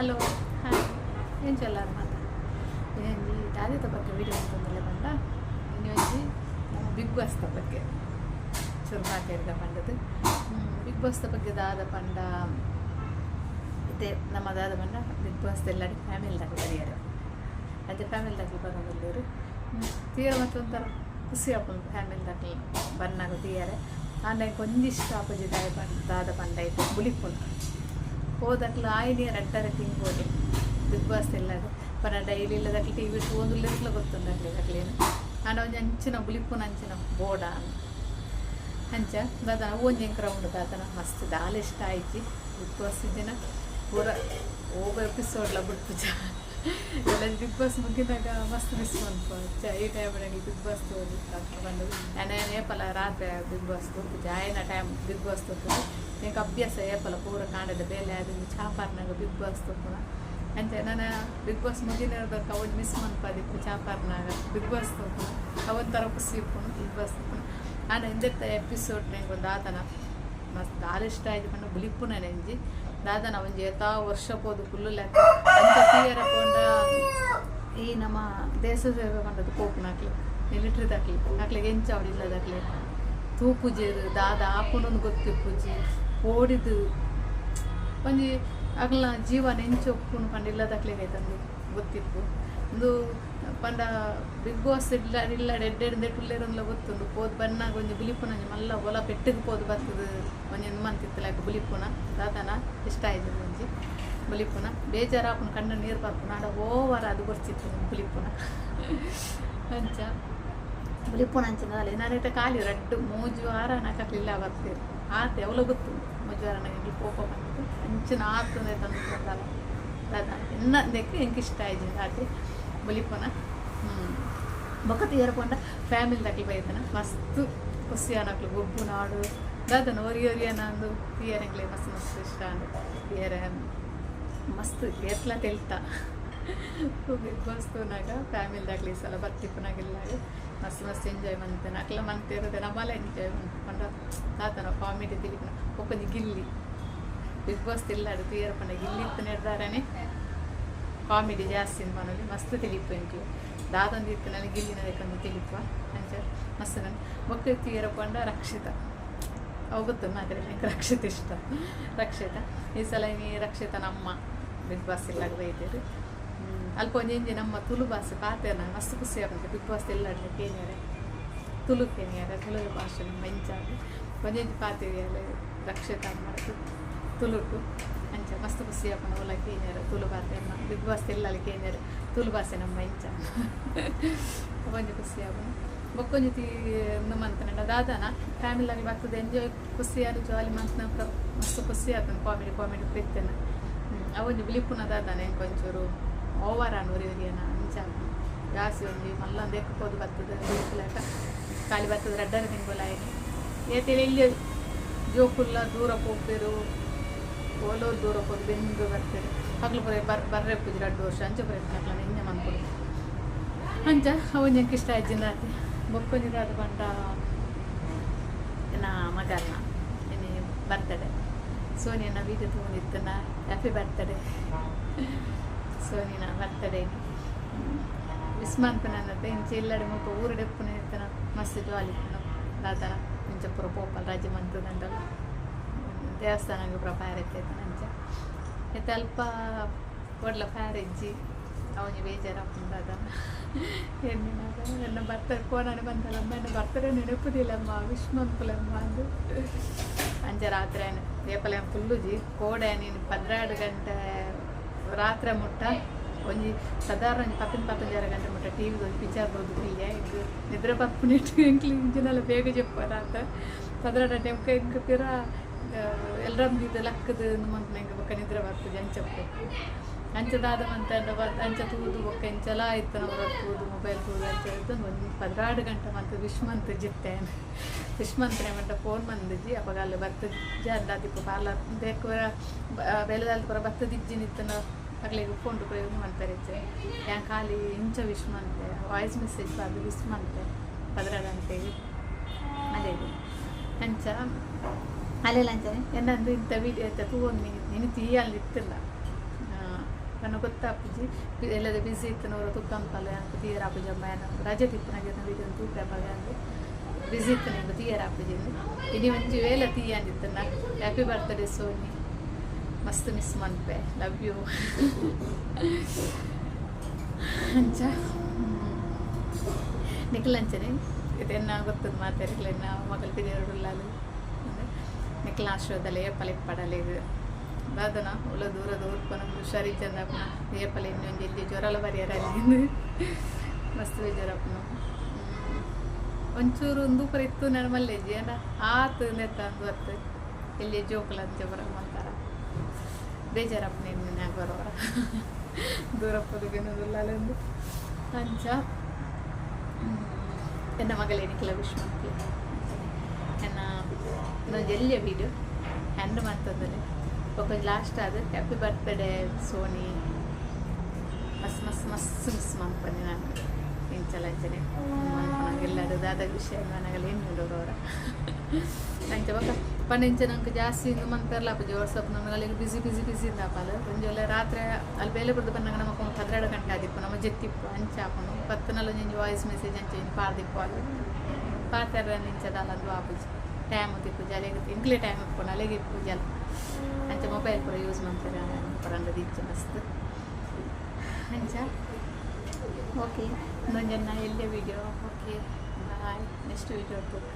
Hello, hi. ಏನು ಚಲ್ಲಾರ ಮಾತ? ಏನು ದಾದಿತ ಬಗ್ಗೆ ವೀಡಿಯೋ ಅಂತಂದಲೆ ಬಂದ? ಇನ್ನೊಂಜಿ ನಮ್ಮ ಬಿಗ್ ಬಾಸ್ದ ಬಗ್ಗೆ. ಶುರು ಹಾಕಿರ್ದ ಪಂಡದು ಬಿಗ್ ಬಾಸ್ದ ಬಗ್ಗೆ ದಾದ ಪಂಡ, ಇದೇ ನಮ್ಮ ದಾದ ಪಂಡ ಬಿಗ್ ಬಾಸ್ ಫ್ಯಾಮಿಲಿ ಫ್ಯಾಮಿಲಿದಾಗ ಬರೆಯರು. ಅದೇ ಫ್ಯಾಮಿಲಿದಾಗ ಬಂದಿಲ್ಲರು ತೀರ ಮತ್ತೊಂಥರ ಖುಷಿ ಆಪುಂಡು ಫ್ಯಾಮಿಲಿದಾಗ ಬರ್ನಾಗ ತೀಯರೆ ಆನ್ಲೈನ್ ಒಂದಿಷ್ಟು ಆಪೋಜಿ ದಾದ ಪಂಡ ದಾದ ಪಂಡ ಐತೆ ಬುಳಿಪುಂಡು ಹೋದಕ್ಲು ಆಯ್ನಿ ಅಂಟಾರೆ ತಿಂಗೋಲಿ ಬಿಗ್ ಬಾಸ್ ಎಲ್ಲದು ಪರ ಡೈಲಿ ಇಲ್ಲದಕ್ಕೆ ಟಿ ವಿ ಒಂದು ಲೆಕ್ಲ ಗೊತ್ತೊಂದಾಗಲಿ ಅಕ್ಲೇನು ಆಂಡ ಒಂಜಿ ಅಂಚಿನ ಬುಲಿಪುನ ಅಂಚಿನ ಬೋಡ ಅಂಚ ಒಂದು ಒಂಜಿ ಕ್ರೌಂಡ್ ದಾದನ ಮಸ್ತ್ ದಾಲ್ ಇಷ್ಟ ಆಯ್ತು. ಬಿಗ್ ಬಾಸ್ ದಿನ ಪೂರ ಹೋಗೋ ಎಪಿಸೋಡ್ಲ ಬಿಟ್ಟು ಜಾ ಎಲ್ಲ ಬಿಗ್ ಬಾಸ್ ಮುಗಿದಾಗ ಮಸ್ತ್ ಮಿಸ್ ಮಾಡ್ಕೊ ಈ ಟೈಮ್ ನನಗೆ ಬಿಗ್ ಬಾಸ್ ಹೋಗಿ ಬಂದು. ನಾನು ಪಲ ರಾತ್ರಿ ಬಿಗ್ ಬಾಸ್ ತೋರ್ತು ಜಾಯಿನ ಟೈಮ್ ಬಿಗ್ ಬಾಸ್ ತೋರ್ತು ನಿಂಗೆ ಅಭ್ಯಾಸ ಏಪಲ ಪೂರ ಕಾಂಡದ ಬೇಲೆ ಅದು ಚಾಪಾರ್ನಾಗ ಬಿಗ್ ಬಾಸ್ ತೋರ್ಪುನ ಅಂತೆ ನಾನು ಬಿಗ್ ಬಾಸ್ ಮುಗಿನಿರ್ಬೇಕು ಅವಳು ಮಿಸ್ ಮಾಡ್ಪದಿತ್ತು ಚಾಪಾರ್ನಾಗ. ಬಿಗ್ ಬಾಸ್ ತೋರ್ಪುನ ಥರ ಖುಷಿ ಇಪ್ಪುನು ಬಿಗ್ ಬಾಸ್ ತೋರ್ಪುನ ನಾನು ಹಿಂದಿರ್ತ ಎಪಿಸೋಡ್ ನಂಗೆ ಒಂದು ಆತನ, ಮಸ್ತ್ ದಾಲ್ ಇಷ್ಟ ಆಯ್ತು ಬುಲಿಪ್ಪುನ ನೆಂಜಿ. ದಾದನ ಒಂಜಿ ಯಥಾ ವರ್ಷ ಪೋದು ಫುಲ್ಲು ಲೆಕ್ಕ. ಅಂತ ಕ್ಲಿಯರ್ ಪೋಂಡ ಈ ನಮ್ಮ ದೇಶ ಸೇವೆ ಪಂಡದು ಕೋಪುನಾಕ್ಲಿ ಮಿಲಿಟ್ರಿ ದಾಕ್ಲಿ. ಅಕ್ಲಿಗೆ ಎಂಚ ತೂ ಪೂಜೆ ದಾದ ಆಪುನೊಂದು ಗೊತ್ತಿಪ್ಪುಜಿ ಓಡಿದು ಒಂಜಿ ಅಗ್ಲ ಜೀವ ನೆಂಚು ಒಪ್ಪುನು ಪಂಡ ಇಲ್ಲದಾಕ್ಲಿಗೆ ಆಯ್ತಂದು ಗೊತ್ತಿಪ್ಪು ಒಂದು ಪಂಡ ಬಿಗ್ ಬಾಸ್ ಇಲ್ಲ ಇಲ್ಲ ಎಡ್ಡೆಡ್ ದೆಟ್ಟುಲ್ಲೇರಲ್ಲ ಗೊತ್ತುಂಡು. ಪೋದು ಬನ್ನಾಗ ಒಂಜಿ ಬಿಲಿಪುನ ಮಲ್ಲ ಹೊಲ ಪೆಟ್ಟಿಗೆ ಪೋದು ಬರ್ತದ ಒಂಜಿ ಮಂತಿತ್ತಲಾಕ ಬುಲಿಪುನ. ದಾದನ ಇಷ್ಟ ಆಯ್ತು ಒಂಜಿ ಬುಲಿಪುನ. ಬೇಜಾರಾಪುನ, ಕಣ್ಣ ನೀರು ಬರ್ಪುನ. ಆಡ ಓವರ್ ಅದು ಬರ್ತಿತ್ತು ಬುಲಿಪುನ. ಅಂಚ. ಬುಲಿಪುನ ಅಂಚಿನ ನಾನೈತ ಖಾಲಿ ರಡ್ಡು. ಮೂಜು ಆರ ನಾಕಕ್ಲಿಲ್ಲ ಬರ್ತೀರಿ ಆತ ಅವಲ ಗೊತ್ತು ಮೂಜು ವಾರ ನನಗೆ ಕೋಪ ಬಂದಿತ್ತು ಅಂಚಿನ ಆತಂದ್ರೆ ತಂದು ಕೊಟ್ಟಲ್ಲ ದಾದ ಎನ್ನ ದೆಕ್ಕ ಎಂಕ್ ಇಷ್ಟ ಆಯ್ತು ಆತಿ ಬಲಿಪನ? ಹ್ಞೂ ಬೊಕ್ಕ ತೀರಕೊಂಡ ಫ್ಯಾಮಿಲಿ ತಕ್ಲಿ ಬೈತಾನ. ಮಸ್ತ್ ಖುಷಿ ಅನ್ನಕ್ಲು ಗೊಬ್ಬು ನಾಡು. ದಾದನ ಒರಿ ಒರಿ ಅನ್ನಂದು ತೀಯರಂಗ್ಲೆ ಮಸ್ತ್ ಮಸ್ತ್ ಇಷ್ಟ ಅಂದು. ತೀಯರ ಮಸ್ತ್ ಎತ್ಲ ತೆಲ್ತ. ಬಿಗ್ ಬಾಸ್ ತೂನಾಗ ಫ್ಯಾಮಿಲಿ ದಾಗ್ಲಿ ಸಲ ಬರ್ತಿಪ್ಪನಾಗಿಲ್ಲಾಗ ಮಸ್ತ್ ಮಸ್ತ್ ಎಂಜಾಯ್ ಮಂತೇನೆ ಅಕ್ಲ ಮಂತಿರೋದೆ ನಮ್ಮಲ್ಲ ಎಂಜಾಯ್ ಪಂಡ ತಾತನ ಕಾಮಿಡಿ ತಿಳಿದ ಒಪ್ಪಂದು ಗಿಲ್ಲಿ ಬಿಗ್ ಬಾಸ್ ತಿಲ್ಲಾಡು ತೀರ ಪಂಡ ಗಿಲ್ಲಿ ಇತ್ತು ನಿರ್ಧಾರನೇ ಕಾಮಿಡಿ ಜಾಸ್ತಿ ಮನೇಲಿ ಮಸ್ತ್ ತಿಳಿಪು ಎಂಕ್ಲು ದಾದೊಂದು ಇತ್ತು ನನಗೆ ಗಿಲ್ಲಿನ ಲೆಕ್ಕೊಂದು ತಿಳಿಪ ಅಂಚ ಮಸ್ತ್ ನನ್ ಮಕ್ಕಳು ಪಂಡ ರಕ್ಷಿತ ಅವು ಗೊತ್ತು ಮಾತ್ರ ರಕ್ಷಿತ ಇಷ್ಟ ರಕ್ಷಿತ ಈ ಸಲ ನೀ ರಕ್ಷಿತ ನಮ್ಮ ಬಿಗ್ ಬಾಸ್ ಎಲ್ಲ ಬೈತೀರಿ ಅಲ್ಪ ಒಂಜಿ ನಮ್ಮ ತುಳು ಭಾಷೆ ಪಾತೆನ ಮಸ್ತ್ ಖುಷಿ ಆಗುತ್ತೆ. ಬಿಗ್ ಬಾಸ್ ಎಲ್ಲ ಕೇಳಿಯಾರೆ ತುಳು ಕೇಳಿಯಾರೆ ತುಳು ಭಾಷೆ ನಮ್ಮ ಮೆಂಚಾಗಿ. ಒಂಜಿ ಪಾತಿರಿಯಲ್ಲ ರಕ್ಷಿತ ಮಾಡೋದು ತುಳುಕು ಅಂಚ ಮಸ್ತ್ ಖುಷಿ ಆಪಣ ಒಲ ಕೇಳಿಯಾರೆ ತುಳು ಭಾಷೆ ಬಿಗ್ ಬಾಸ್ ಎಲ್ಲಲ್ಲಿ ಕೇಳಿಯಾರೆ ತುಳು ಭಾಷೆ ನಮ್ಮ ಇಂಚ ಒಂಜಿ ಖುಷಿ ಆಗೋಣ ಬೊಕ್ಕೊಂಜಿ ತೀ ಮಂತನ ದಾದನ ಫ್ಯಾಮಿಲಿ ಬರ್ತದೆ ಎಂಜಾಯ್ ಖುಷಿ ಆರು ಜಾಲಿ ಮಂತನ ಮಸ್ತ್ ಖುಷಿ ಆಗ್ತಾನೆ ಕಾಮಿಡಿ ಕಾಮಿಡಿ ಪ್ರೀತಿನ. ಅವನು ಬಿಲಿಪುನ ದಾದನ ಎಂಕೊಂಚೂರು ಓವರ್ ಅನ್ ಉರಿ ಉರಿಯನ ಅಂಚ ಜಾಸ್ತಿ ಒಂಜಿ ಮಲ್ಲೊಂದು ಎಕ್ಕೋದು ಬರ್ತದೆ ಬಿಲಿಪುಲಾಟ ಖಾಲಿ ಬರ್ತದೆ ರಡ್ಡರ ತಿಂಗೊಲಾಯಿನಿ ಏತಿಲಿ ಇಲ್ಲಿ ಜೋಕುಲ್ಲ ದೂರ ಹೋಗ್ತಿರು. ಓಲೋ ದೂರ ಹೋಗಿ ಬೆಂದು ಬರ್ತಾರೆ. ಹಗ್ಲು ಬರೀ ಬರ್ ಬರ್ರೆ ಪೂಜೆ ಎರಡು ವರ್ಷ, ಅಂಚೆ ಬರೀ ಮಕ್ಳ ನಿನ್ನೆ ಮಂದ್ಕೊಡು ಅಂಚ, ಅವನ್ ಎಂಕ್ ಇಷ್ಟ ಆಯ್ತು ಆತಿ ಬೊಕ್ಕೊಂಜಿದ ಅದು ಬಂಡ ನಾ ಮಗನ ಇನ್ನು ಬರ್ತಡೆ. ಸೋನಿಯನ್ನ ವೀಡಿಯೋ ತೊಗೊಂಡಿತ್ತನ ಹ್ಯಾಪಿ ಬರ್ತಡೆ ಸೋನಿನ ಬರ್ತಡೆ ವಿಸ್ಮಾಂತ ನನ್ನತ್ತೆ ಇಂಚೆ ಇಲ್ಲಡೆ ಮುಲ್ಪ ಊರಡೆಪ್ಪುನ ಇರ್ತನ ಮಸ್ತ್ ಜಾಲಿ ದಾತನ ಇಂಚ ಪುರ ಪೋಪಲ್ ರಾಜ್ಯ ಮಂತದಂಡಲ್ಲ ದೇವಸ್ಥಾನಕ್ಕೆ ಪುರ ಫೈರ್ ಎತ್ತೈತೆ ನಂಚ ಎತ್ತ ಅಲ್ಪ ಒಡ್ಲ ಫೈರ್ ಇಜ್ಜಿ ಅವನಿಗೆ ಬೇಜಾರಾಗ್ತದ ಅದನ್ನ ಹೆಣ್ಣಿನಾಗ ನನ್ನ ಬರ್ತಾರೆ ಫೋನಲ್ಲಿ ಬಂದಲ್ಲ ಅಮ್ಮ ನನ್ನ ಬರ್ತಾರೆ ನೆನಪುದಿಲ್ಲಮ್ಮ ವಿಶ್ಮಂಪುಲಮ್ಮ ಅಂದು ಅಂಚ ರಾತ್ರಿ ರೇಪಲೆ ಫುಲ್ಲುಜಿ ಕೋಡೆ ನೀನು ಪದ್ರಾಡು ಗಂಟೆ ರಾತ್ರಿ ಮುಟ್ಟ. ಒಂಜಿ ಸಾಧಾರಣ ಒಂಜಿ ಪತ್ತೊಂದು ಪತ್ತೊಂಜಾರ ಗಂಟೆ ಮುಟ್ಟ. ಟಿ ವಿದು ಪಿಕ್ಚರ್ ಬೋದು ಫ್ರೀಯ ಇಂಕ್ ನಿದ್ರೆ ಬಪ್ಪುನೆ ಎಂಕ್ಲಿ ಇಂಜಿನೆಲ್ಲ ಬೇಗ ಜಪ್ಪಾರ ರಾತ್ರ ಸಾಧಾರಣ ಟೈಮ್ಗೆ ಇಂಕ್ ತೀರ ಎಲ್ಲರದ್ದು ಇದು ಲಕ್ಕದ ಮಂತ್ ನಂಗೆ ಬಕ್ಕ ನಿದ್ರೆ ಬರ್ತದೆ ಅಂಚಪ್ಪೆ ಅಂಚದಾದ ಮಂತ ಅಂಚ ತೂದು ಬಕ್ಕ ಇಂಚಲ ಆಯ್ತು ಅವ್ರ ತೂದು ಮೊಬೈಲ್ ತೂದು ಅಂತ ಹೇಳ್ದು ಒಂದು ಪದ್ರಾಡು ಗಂಟೆ ಮತ್ತು ವಿಶ್ಮಂತ್ ಜಿಟ್ಟೆ ವಿಶ್ಮಂತ್ ಮಂಟ ಫೋನ್ ಬಂದಿಜ್ಜಿ ಅವಾಗ ಅಲ್ಲಿ ಬರ್ತದ ಜಾರ್ದಾದಿಪ್ಪ ಪಾರ್ಲರ್, ಬೇಕರ ಬೆಲೆದಲ್ಲಿ ಪರ ಬರ್ತದಿಜ್ಜಿ ನಿತ್ತನ ಅಗ್ಲಿಗೆ ಫೋನ್ ಉಪಯೋಗ ಮಾಡ್ತಾರೆ ಯಾಕೆ ಖಾಲಿ ಇಂಚ ವಿಶ್ಮಂತೆ ವಾಯ್ಸ್ ಮೆಸೇಜ್ ಅದು ವಿಶ್ಮಂತೆ ಪದ್ರಾಡಂತೇಳಿ ಅದೇ ಅಂಚ, ಅಲ್ಲೆಲ್ಲ ಅಂಚನೆ? ಏನಂದ್ರೆ ಇಂಥ ವಿಡಿಯೋ ಅಂತ ತಗೊಂಡು ನೀನು ನೀನು ತೀಯಲ್ಲಿ ಇತ್ತಿಲ್ಲ ನನಗೆ ಗೊತ್ತಾಪುಜಿ ಎಲ್ಲದ ಬಿಸಿ ಇತ್ತನವರು ತುಕ್ಕಂಪಲ್ಲ ಅಂತ ತೀಯರ ಆಪುಜಿ ಅಮ್ಮ ರಜೆ ತಿಪ್ಪನಾಗೆ ವೀಡಿಯೋ ತೂಕ ಅಂದ್ರೆ. ಬಿಸಿ ಇತ್ತು ನಂಗೆ ತೀಯರ ಆಪುಜಿ ಇನಿ ಒಂಜಿ ವೇಲ ತೀಯ ಅಂದಿತ್ತು ನಾ ಹ್ಯಾಪಿ ಬರ್ತ್ಡೇ ಸೋನಿ. ಮಸ್ತ್ ಮಿಸ್ ಮನ್ಪೆ ಲವ್ ಯು ಅಂಚ ನಿಖಲಂಚನೆ ಇದನ್ನ ಗೊತ್ತದ ಮಾತಾಡಿಲ್ಲ ಮಗಳ ಮಗಳು ತಿರುಗಲಾಲು ನಿಖಿಲ ಆಶ್ರಯದಲ್ಲಿ ಏಪಲೆ ಪಡಲಿ ಇದು. ದಾದನ ಉಲ್ಲ ದೂರ ದೂರ್ಪನ ಹುಷಾರಿ ಚಂದಪ್ಪನ ಏಪಲೆ ಇನ್ನೊಂದು ಇಲ್ಲಿ ಜ್ವರಲ ಬರೆಯರಲ್ಲಿ ಮಸ್ತ್ ಬೇಜಾರಪ್ಪನ ಒಂಚೂರು ಒಂದು ಪರ ಇತ್ತು ಮಲ್ಲೆಜ್ಜಿ ಅಲ್ಲ ಆತು ನೆತ್ತ ಅಂದು ಹೊತ್ತು ಇಲ್ಲಿ ಜೋಕಲ ಅಂತ ಬರ ಬೇಜಾರಪ್ಪನ ನಿನ್ನ ಬರೋರ ದೂರಪ್ಪದಿಗೆನೋದಿಲ್ಲ ಅಲ್ಲೊಂದು. ಅಂಚ. ಎನ್ನ ಮಗಳೇನಿಕ್ಕಿಲ್ಲ ವಿಶ್ ಮಾಡ್ತೀವಿ ಇನ್ನೊಂದು ಎಲ್ಲಿಯ ವೀಡಿಯೋ ಹ್ಯಾಂಡ್ ಮಾಡ್ತದಲ್ಲಿ ಒಬ್ಬ ಲಾಸ್ಟ್ ಆದರೆ ಹ್ಯಾಪಿ ಬರ್ತ್ಡೇ ಸೋನಿ ಮಸ್ ಮಸ್ ಮಸ್ತ್ ಮಿಸ್ ಮಾಡ್ತೀನಿ ನಾನು. ಇಂಚಲ ಅಂಚನೆ ಎಲ್ಲರೂ ದಾದ ವಿಷಯ, ನನಗೆಲ್ಲ ಏನು ನೋಡೋರು ಅವರ? ಅಂಚ ಬಕ್ಕ ಪಂಡಿಂಚ ನಂಗೆ ಜಾಸ್ತಿ ಇಂದು ಮಂತಾರಲ್ಲ ಅಪ್ಪ ವಾಟ್ಸಪ್ ನನಗೆ ಬಿಸಿ ಬಿಸಿ ಬಿಸಿ ಇಂದಾಪಲ್ಲ ಒಂಜೊಲ್ಲ ರಾತ್ರಿ ಅಲ್ಲಿ ಬೇಲೆ ಬಿಡ್ದು ಬಂದಾಗ ನಮ್ಮ ಮಕ್ಕ ಹದಿನೆರಡು ಗಂಟೆ ಆದಿಪ್ಪು ನಮ್ಮ ಜೆತ್ತಿಪ್ಪು ಅಂಚ ಹಾಕೊಂಡು ಪತ್ತನಲ್ಲ ನಿಂಜು ವಾಯ್ಸ್ ಮೆಸೇಜ್ ಅಂಚೆ ಇನ್ನು ಪಾರ್ದಿಪ್ಪು ಅಲ್ಲಿ ಪಾರ್ತಾರ ನಿಂಚದಲ್ಲ ಆಪುಜಿ ಟೈಮ್ ತಿಪ್ಪುಜಿ ಅಲ್ಲಿಗೆ ಇಂಕ್ಲೆ ಟೈಮ್ ಇಟ್ಕೊಂಡು ಅಲ್ಲಿಗೆ ಪೂಜೆ ಅಲ್ಲ. ಅಂಚ ಮೊಬೈಲ್ ಪೂರ ಯೂಸ್ ಮಾಡ್ತಾರೆ. ಪರಂಗದ ಇಚ್ಛೆ ಮಸ್ತ್. ಅಂಚ? ಓಕೆ ಇನ್ನೊಂದು ಜನ ಎಲ್ಲೇ video okay bye next video ತೂಕ